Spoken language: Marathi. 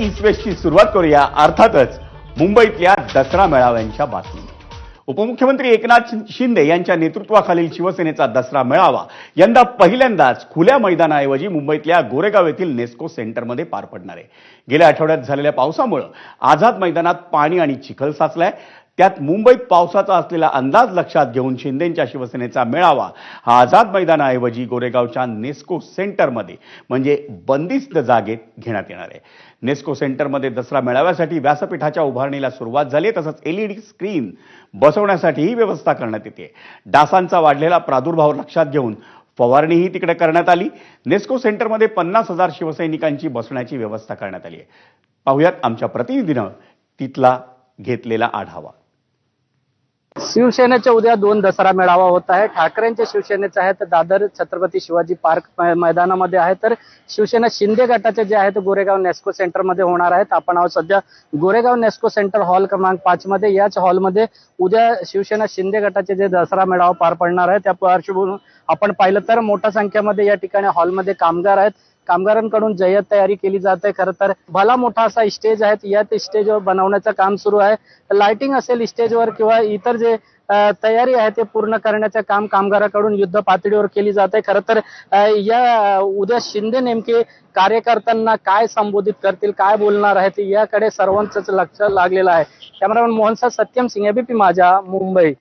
ईस्ट वेस्टची सुरुवात करूया. अर्थातच मुंबईतल्या दसरा मेळाव्यांच्या बातमी. उपमुख्यमंत्री एकनाथ शिंदे यांच्या नेतृत्वाखालील शिवसेनेचा दसरा मेळावा यंदा पहिल्यांदाच खुल्या मैदानाऐवजी मुंबईतल्या गोरेगाव येथील नेस्को सेंटरमध्ये पार पडणार आहे. गेल्या आठवड्यात झालेल्या पावसामुळं आझाद मैदानात पाणी आणि चिखल साचलाय. त्यात मुंबईत पावसाचा असलेला अंदाज लक्षात घेऊन शिंदेंच्या शिवसेनेचा मेळावा हा आझाद मैदानाऐवजी गोरेगावच्या नेस्को सेंटरमध्ये म्हणजे बंदिस्त जागेत घेण्यात येणार आहे. नेस्को सेंटरमध्ये दसरा मेळाव्यासाठी व्यासपीठाच्या उभारणीला सुरुवात झाली तसंच एलईडी स्क्रीन बसवण्यासाठीही व्यवस्था करण्यात येते. डासांचा वाढलेला प्रादुर्भाव लक्षात घेऊन फवारणीही तिकडे करण्यात आली. नेस्को सेंटरमध्ये पन्नास हजार शिवसैनिकांची बसण्याची व्यवस्था करण्यात आली आहे. पाहुयात आमच्या प्रतिनिधीनं तिथला घेतलेला आढावा. शिवसेनेच्या उद्या दोन दसरा मेळावा होत आहे. ठाकरेंच्या शिवसेनेचा आहे तर दादर छत्रपती शिवाजी पार्क मैदानामध्ये आहे. तर शिवसेना शिंदे गटाचे जे आहे ते गोरेगाव नेस्को सेंटरमध्ये होणार आहेत. आपण आहोत सध्या गोरेगाव नेस्को सेंटर हॉल क्रमांक पाच मध्ये. याच हॉलमध्ये उद्या शिवसेना शिंदे गटाचे जे दसरा मेळावा पार पडणार आहे त्या पार्श्वभूमी आपण पाहिलं तर मोठ्या संख्येमध्ये या ठिकाणी हॉलमध्ये कामगार आहेत. कामगारांकडून जय्यत तयारी केली जाते. खरं तर भला मोठा असा स्टेज आहे. या स्टेजवर बनवण्याचं काम सुरू आहे. लाइटिंग असेल स्टेजवर किंवा इतर जे तयारी आहे ते पूर्ण करण्याचं काम कामगाराकडून युद्ध पातळीवर केली जाते. खरं तर या उद्या शिंदे नेमके कार्यकर्त्यांना काय संबोधित करतील काय बोलणार आहेत याकडे सर्वांचंच लक्ष लागलेलं आहे. कॅमेरामॅन मोहनसा सत्यम सिंह एबीपी माझा मुंबई.